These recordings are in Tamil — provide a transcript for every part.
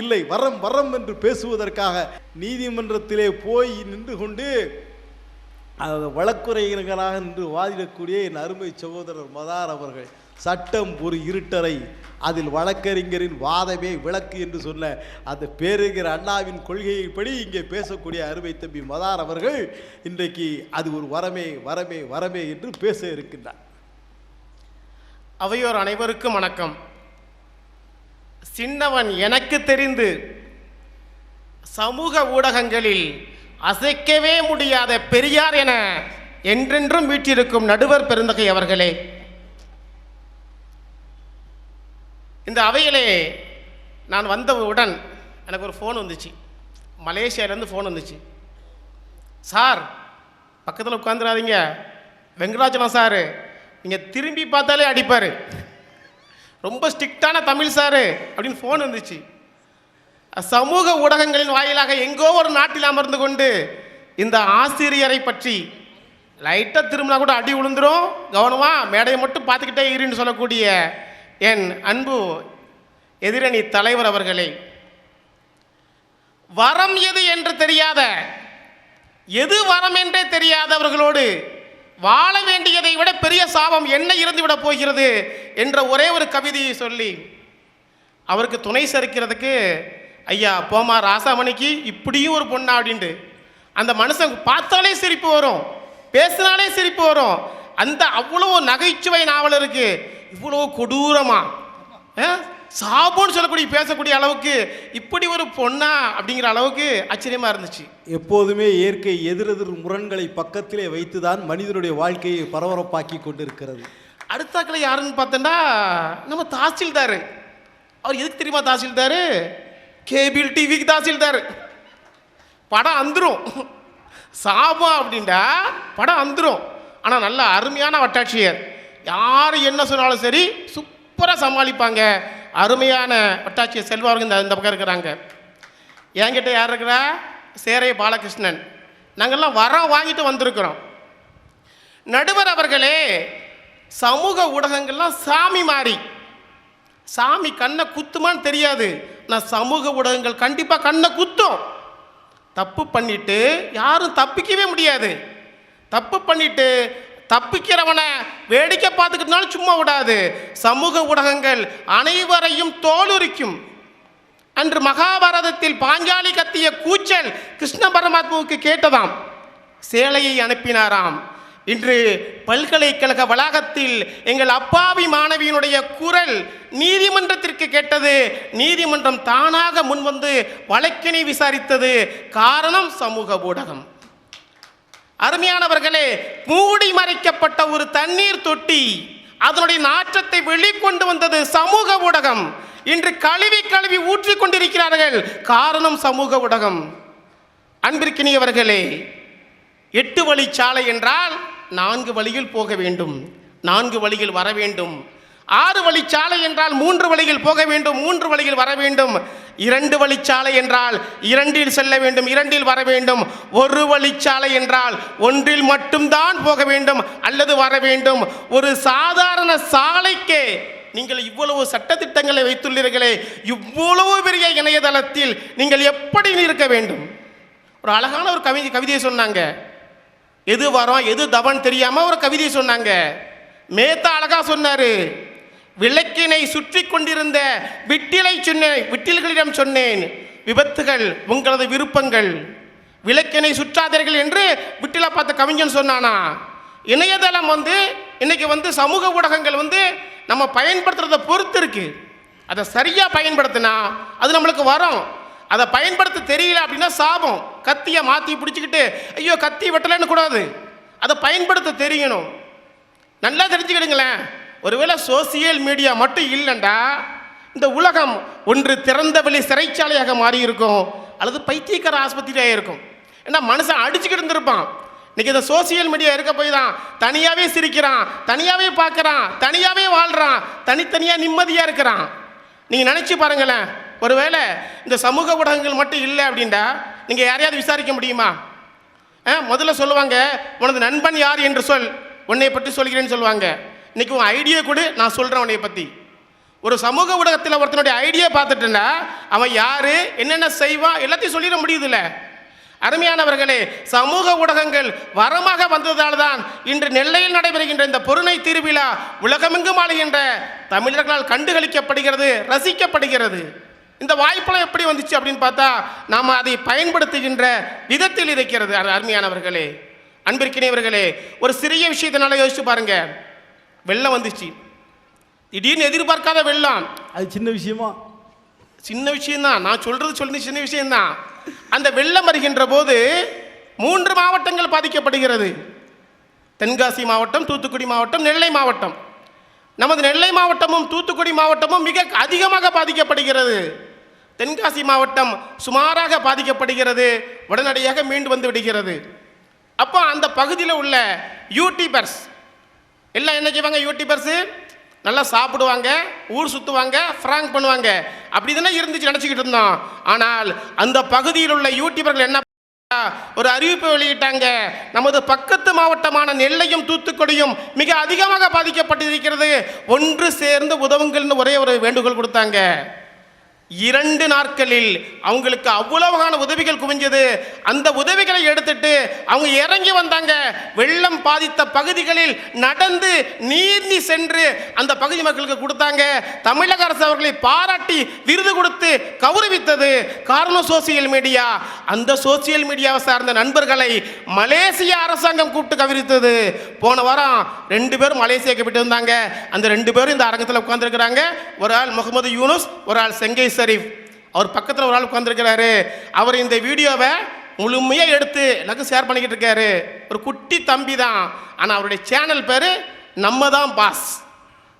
இல்லை வரம் வரம் என்று பேசுவதற்காக நீதிமன்றத்திலே போய் நின்று கொண்டு அது வழக்குரைஞர்களாக நின்று வாதிடக்கூடிய என் அருமை சகோதரர் மதார் அவர்கள் சட்டம் ஒரு இருட்டரை அதில் வழக்கறிஞரின் வாதமே விளக்கு என்று சொன்ன அந்த பேரறிஞர் அண்ணாவின் கொள்கையைப்படி இங்கே பேசக்கூடிய அருமை தம்பி மதார் அவர்கள் இன்றைக்கு அது ஒரு வரமே வரமே வரமே என்று பேச இருக்கின்றார். அவையோர் அனைவருக்கும் வணக்கம். சின்னவன் எனக்கு தெரிந்து சமூக ஊடகங்களில் அசைக்கவே முடியாத பெரியார் என என்றென்றும் வீற்றிருக்கும் நடுவர் பெருந்தகை அவர்களே. இந்த அவையிலே நான் வந்தவுடன் எனக்கு ஒரு ஃபோன் வந்துச்சு. மலேசியாவிலேருந்து ஃபோன் வந்துச்சு. சார் பக்கத்தில் உட்காந்துடாதீங்க வெங்கடாச்சலம் சார் நீங்கள் திரும்பி பார்த்தாலே அடிப்பார். ரொம்ப ஸ்ட்ரிக்டான தமிழ் சார் அப்படின்னு ஃபோன் வந்துச்சு சமூக ஊடகங்களின் வாயிலாக எங்கோ ஒரு நாட்டில் அமர்ந்து கொண்டு இந்த ஆசிரியரை பற்றி லைட்டாக திரும்பினா கூட அடி விழுந்துரும் கவனமாக மேடையை மட்டும் பார்த்துக்கிட்டே இருன்னு சொல்லக்கூடிய என் அன்பு எதிரணி தலைவர் அவர்களே வரம் எது என்று தெரியாத எது வரம் என்றே தெரியாதவர்களோடு வாழ வேண்டியதை விட பெரிய சாபம் என்ன இருந்து விட போகிறது என்ற ஒரே ஒரு கவிதையை சொல்லி அவருக்கு துணை சரிக்கிறதுக்கு ஐயா போமா ராசாமணிக்கு இப்படியும் ஒரு பொண்ணா? அப்படின்ட்டு. அந்த மனுஷன் பார்த்தாலே சிரிப்பு வரும் பேசினாலே சிரிப்பு வரும். அந்த அவ்வளோ நகைச்சுவை நாவல் இருக்குது இவ்வளோ கொடூரமாக அஹ், சாபம்னு சொல்லக்கூடிய பேசக்கூடிய அளவுக்கு இப்படி ஒரு பொண்ணா அப்படிங்கிற அளவுக்கு ஆச்சரியமா இருந்துச்சு. எப்போதுமே இயற்கை எதிரெதிர் முரண்களை பக்கத்திலே வைத்துதான் மனிதனுடைய வாழ்க்கையை பரபரப்பாக்கி கொண்டிருக்கிறது. அடுத்தாக்கில் யாருன்னு பார்த்தோன்னா நம்ம தாசில்தார். அவர் எதுக்கு தெரியுமா தாசில்தார்? கேபிள் டிவிக்கு தாசில்தார். படம் வந்துடும் சாபம் அப்படின்டா படம் வந்துடும் ஆனால் நல்ல அருமையான வட்டாட்சியர். யார் என்ன சொன்னாலும் சரி சூப்பராக சமாளிப்பாங்க. அருமையான வட்டாட்சியர் செல்வார்கள் இந்த இந்த பக்கம் இருக்கிறாங்க. என்கிட்ட யார் இருக்கிறா? சேரைய பாலகிருஷ்ணன். நாங்கள்லாம் வரம் வாங்கிட்டு வந்திருக்கிறோம். நடுவர் அவர்களே சமூக ஊடகங்கள்லாம் சாமி மாறி. சாமி கண்ணை குத்துமான்னு தெரியாது. நான் சமூக ஊடகங்கள் கண்டிப்பாக கண்ணை குத்தும். தப்பு பண்ணிட்டு யாரும் தப்பிக்கவே முடியாது. தப்பு பண்ணிட்டு தப்பிக்கிறவனை வேடிக்கை பார்த்துக்கிட்டாலும் சும்மா விடாது. சமூக ஊடகங்கள் அனைவரையும் தோலுரிக்கும். அன்று மகாபாரதத்தில் பாஞ்சாலி கத்திய கூச்சல் கிருஷ்ண பரமாத்மாவுக்கு கேட்டதாம். சேலையை அனுப்பினாராம். இன்று பல்கலைக்கழக வளாகத்தில் எங்கள் அப்பாவி மாணவியினுடைய குரல் நீதிமன்றத்திற்கு கேட்டது. நீதிமன்றம் தானாக முன்வந்து வழக்கினை விசாரித்தது. காரணம் சமூக ஊடகம். அருமையானவர்களே மூடி மறைக்கப்பட்ட ஒரு தண்ணீர் தொட்டி அதனுடைய நாற்றத்தை வெளிக்கொண்டு வந்தது சமூக ஊடகம். இன்று கழுவி கழுவி ஊற்றிக் கொண்டிருக்கிறார்கள். காரணம் சமூக ஊடகம். அன்பிற்கினியவர்களே எட்டு வழி சாலை என்றால் நான்கு வழியில் போக வேண்டும். நான்கு வழியில் வர வேண்டும். ஆறு வழி சாலை என்றால் மூன்று வழியில் போக வேண்டும். மூன்று வழியில் வர வேண்டும். இரண்டு வழிச்சாலை என்றால் இரண்டில் செல்ல வேண்டும் இரண்டில் வர வேண்டும். ஒரு வழிச்சாலை என்றால் ஒன்றில் மட்டும்தான் போக வேண்டும் அல்லது வர வேண்டும். ஒரு சாதாரண சாலைக்கே நீங்கள் இவ்வளவு சட்டத்திட்டங்களை வைத்துள்ளீர்களே இவ்வளவு பெரிய இணையதளத்தில் நீங்கள் எப்படி இருக்க வேண்டும்? ஒரு அழகான ஒரு கவிதை கவிதையை சொன்னாங்க. எது வரும் எது தவன் தெரியாமல் ஒரு கவிதையை சொன்னாங்க. மேத்தா அழகா சொன்னார். விளக்கினை சுற்றி கொண்டிருந்த விட்டிலை சொன்னேன் விட்டில்களிடம் சொன்னேன் விபத்துகள் உங்களது விருப்பங்கள் விளக்கினை சுற்றாதீர்கள் என்று விட்டில பார்த்த கவிஞன் சொன்னானா? இணையதளம் வந்து இன்னைக்கு வந்து சமூக ஊடகங்கள் வந்து நம்ம பயன்படுத்துறத பொறுத்து இருக்கு. அதை சரியாக பயன்படுத்தினா அது நம்மளுக்கு வரும். அதை பயன்படுத்த தெரியல அப்படின்னா சாபம். கத்தியை மாற்றி பிடிச்சிக்கிட்டு ஐயோ கத்தி வெட்டலைன்னு கூடாது. அதை பயன்படுத்த தெரியணும். நல்லா தெரிஞ்சுக்கிடுங்களேன். ஒருவேளை சோசியல் மீடியா மட்டும் இல்லைண்டா இந்த உலகம் ஒன்று திறந்தவெளி சிறைச்சாலையாக மாறி இருக்கும் அல்லது பைத்தியக்கார ஆஸ்பத்திரியாக இருக்கும். ஏன்னா மனுஷன் அடிச்சுக்கிட்டு இருந்திருப்பான். இன்னைக்கு இந்த சோசியல் மீடியா இருக்க போய் தான் தனியாகவே சிரிக்கிறான் தனியாகவே பார்க்குறான் தனியாகவே வாழ்கிறான் தனித்தனியாக நிம்மதியாக இருக்கிறான். நீங்கள் நினச்சி பாருங்களேன் ஒருவேளை இந்த சமூக ஊடகங்கள் மட்டும் இல்லை அப்படின்டா நீங்கள் யாரையாவது விசாரிக்க முடியுமா? ஆ, முதல்ல சொல்லுவாங்க உனது நண்பன் யார்? என்று சொல். உன்னை பற்றி சொல்கிறேன்னு சொல்லுவாங்க. இன்னைக்கு உன் ஐடியா கொடு நான் சொல்கிறேன் உன்னைய பற்றி ஒரு சமூக ஊடகத்தில் ஒருத்தனுடைய ஐடியா பார்த்துட்டுன்னா அவன் யார் என்னென்ன செய்வான் எல்லாத்தையும் சொல்லிட முடியுதுல்ல. அருமையானவர்களே சமூக ஊடகங்கள் வரமாக வந்ததால் தான் இன்று நெல்லையில் நடைபெறுகின்ற இந்த பொருணை திருவிழா உலகமெங்கும் ஆளுகின்ற தமிழர்களால் கண்டுகளிக்கப்படுகிறது ரசிக்கப்படுகிறது. இந்த வாய்ப்பெல்லாம் எப்படி வந்துச்சு அப்படின்னு பார்த்தா நாம் அதை பயன்படுத்துகின்ற விதத்தில் இருக்கிறது. அருமையானவர்களே அன்பிற்கினியவர்களே ஒரு சிறிய விஷயத்தினால யோசிச்சு பாருங்கள் வெள்ளம் வந்துச்சு. திடீர்னு எதிர்பார்க்காத வெள்ளம். அது சின்ன விஷயமா? சின்ன விஷயம்தான். நான் சொல்றது சொல்றது சின்ன விஷயம்தான். அந்த வெள்ளம் வருகின்ற போது மூன்று மாவட்டங்கள் பாதிக்கப்படுகிறது. தென்காசி மாவட்டம் தூத்துக்குடி மாவட்டம் நெல்லை மாவட்டம். நமது நெல்லை மாவட்டமும் தூத்துக்குடி மாவட்டமும் மிக அதிகமாக பாதிக்கப்படுகிறது. தென்காசி மாவட்டம் சுமாராக பாதிக்கப்படுகிறது. உடனடியாக மீண்டு வந்து விடுகிறது. அப்போ அந்த பகுதியில் உள்ள யூடியூபர்ஸ் எல்லாம் என்ன செய்வாங்க? யூடியூபர்ஸு நல்லா சாப்பிடுவாங்க ஊர் சுற்றுவாங்க ஃப்ராங்க் பண்ணுவாங்க. அப்படி தானே இருந்துச்சு நினச்சிக்கிட்டு இருந்தோம். ஆனால் அந்த பகுதியில் உள்ள யூடியூபர்கள் என்ன ஒரு அறிவிப்பு வெளியிட்டாங்க. நமது பக்கத்து மாவட்டமான நெல்லையும் தூத்துக்குடியும் மிக அதிகமாக பாதிக்கப்பட்டிருக்கிறது. ஒன்று சேர்ந்து உதவுங்கள்னு ஒரே ஒரு வேண்டுகோள் கொடுத்தாங்க. இரண்டு நாட்களில் அவங்களுக்கு அவ்வளவுகான உதவிகள் குவிஞ்சது. அந்த உதவிகளை எடுத்துட்டு அவங்க இறங்கி வந்தாங்க. வெள்ளம் பாதித்த பகுதிகளில் நடந்து நீந்தி சென்று அந்த பகுதி மக்களுக்கு கொடுத்தாங்க. தமிழக அரசு அவர்களை பாராட்டி விருது கொடுத்து கௌரவித்தது. காரணம் சோசியல் மீடியா. அந்த சோசியல் மீடியாவை சார்ந்த நண்பர்களை மலேசிய அரசாங்கம் கூப்பிட்டு கௌரவித்தது போன வாரம் ரெண்டு பேரும் மலேசியாவுக்கு போயிட்டு வந்தாங்க. அந்த ரெண்டு பேரும் இந்த அரங்கத்தில் உட்காந்துருக்கிறாங்க ஒரு ஆள் முகமது யூனுஸ் ஒரு ஆள் செங்கை ஷரீஃப் அவர் பக்கத்தில் ஒரு ஆள் உட்காந்துருக்கிறாரு அவர் இந்த வீடியோவை முழுமையாக எடுத்து எல்லாருக்கும் ஷேர் பண்ணிக்கிட்டு இருக்காரு. ஒரு குட்டி தம்பி தான். ஆனால் அவருடைய சேனல் பேர் நம்ம தான் பாஸ்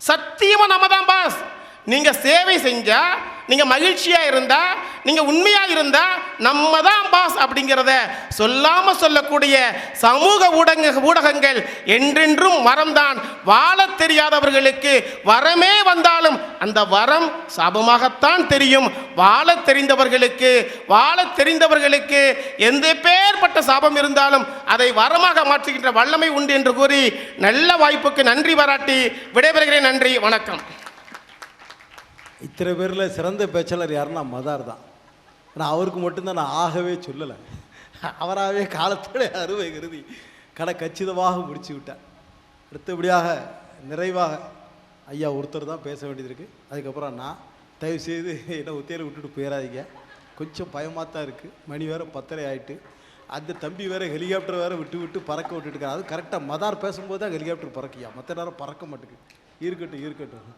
சத்தியமாக நம்ம தான் பாஸ் நீங்கள் சேவை செஞ்சால் நீங்கள் மகிழ்ச்சியாக இருந்தால் நீங்கள் உண்மையாக இருந்தால் நம்ம தான் பாஸ் அப்படிங்கிறத சொல்லாமல் சொல்லக்கூடிய சமூக ஊடக ஊடகங்கள் என்றென்றும் வரம்தான் வாழத் தெரியாதவர்களுக்கு வரமே வந்தாலும் அந்த வரம் சாபமாகத்தான் தெரியும். வாழத் தெரிந்தவர்களுக்கு வாழத் தெரிந்தவர்களுக்கு எந்த பேர்பட்ட சாபம் இருந்தாலும் அதை வரமாக மாற்றுகின்ற வல்லமை உண்டு என்று கூறி நல்ல வாய்ப்புக்கு நன்றி பாராட்டி விடைபெறுகிறேன். நன்றி வணக்கம். இத்தனை பேரில் சிறந்த பேச்சாளர் யாருன்னா மதார் தான். ஆனால் அவருக்கு மட்டும்தான் நான் ஆகவே சொல்லலை. அவராகவே காலத்தோட அறுவை கருதி கடை கச்சிதமாக முடிச்சு விட்டார். அடுத்தபடியாக நிறைவாக ஐயா ஒருத்தர் தான் பேச வேண்டியது இருக்குது அதுக்கப்புறம் நான் தயவு செய்து என்ன ஒத்தையில் விட்டுட்டு போயிடாதீங்க. கொஞ்சம் பயமாக தான் இருக்குது மணி வேறு பத்தரை ஆகிட்டு அந்த தம்பி வேறு ஹெலிகாப்டர் வேறு விட்டு விட்டு பறக்க விட்டுட்டு அது கரெக்டாக மதார் பேசும்போது தான் ஹெலிகாப்டர் பறக்கியா? மற்ற நேரம் பறக்க மாட்டேங்குது இருக்கட்டும் இருக்கட்டும்.